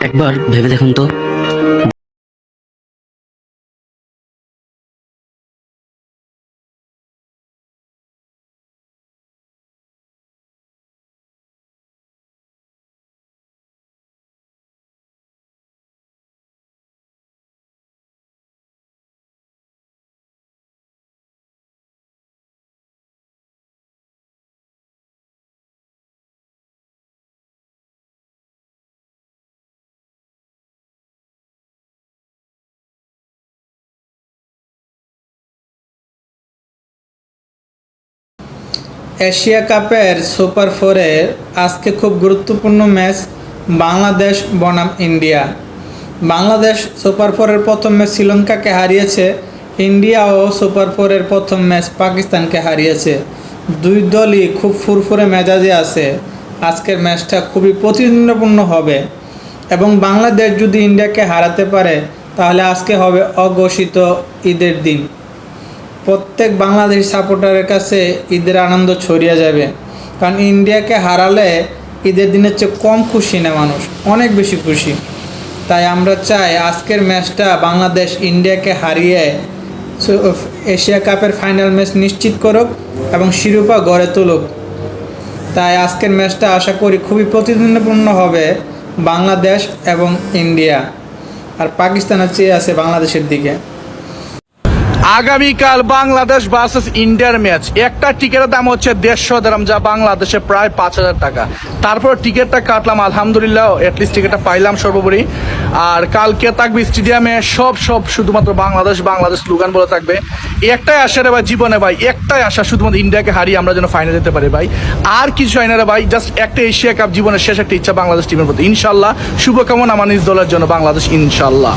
একবার ভেবে দেখুন তো। এশিয়া কাপের সুপার ফোরের আজকে খুব গুরুত্বপূর্ণ ম্যাচ বাংলাদেশ বনাম ইন্ডিয়া। বাংলাদেশ সুপার ফোরের প্রথম ম্যাচ শ্রীলঙ্কাকে হারিয়েছে, ইন্ডিয়াও সুপার ফোরের প্রথম ম্যাচ পাকিস্তানকে হারিয়েছে। দুই দলই খুব ফুরফুরে মেজাজে আছে। আজকের ম্যাচটা খুবই প্রতিদ্বন্দ্বপূর্ণ হবে এবং বাংলাদেশ যদি ইন্ডিয়াকে হারাতে পারে, তাহলে আজকে হবে অঘোষিত ঈদের দিন। প্রত্যেক বাংলাদেশ সাপোর্টারের কাছে ঈদের আনন্দ ছড়িয়ে যাবে। কারণ ইন্ডিয়াকে হারালে ঈদের দিনের চেয়ে কম খুশি না মানুষ, অনেক বেশি খুশি। তাই আমরা চাই আজকের ম্যাচটা বাংলাদেশ ইন্ডিয়াকে হারিয়ে এশিয়া কাপের ফাইনাল ম্যাচ নিশ্চিত করুক এবং শিরোপা গড়ে তুলুক। তাই আজকের ম্যাচটা আশা করি খুবই প্রতিদ্বন্দ্বপূর্ণ হবে বাংলাদেশ এবং ইন্ডিয়া। আর পাকিস্তানের চেয়ে আছে বাংলাদেশের দিকে। আগামীকাল বাংলাদেশ ভার্সেস ইন্ডিয়ার ম্যাচ। একটা টিকিটের দাম হচ্ছে দেড়শো দাম যা বাংলাদেশে প্রায় পাঁচ হাজার টাকা। তারপর টিকিটটা কাটলাম, আলহামদুলিল্লাহ এটলিস্ট টিকিটটা পাইলাম সর্বোপরি। আর কালকে থাকবে স্টেডিয়ামে সব সব, শুধুমাত্র বাংলাদেশ বাংলাদেশ স্লোগান বলে থাকবে। একটাই আশা রে ভাই, জীবনে ভাই, একটাই আশা, শুধুমাত্র ইন্ডিয়াকে হারিয়ে আমরা যেন ফাইনাল যেতে পারি ভাই। আর কিছু হয় না রে ভাই জাস্ট একটা এশিয়া কাপ জীবনের শেষ একটা ইচ্ছা বাংলাদেশ টিমের প্রতি। ইনশাল্লাহ, শুভকামনা আমার নিজ দলের জন্য, বাংলাদেশ ইনশাল্লাহ।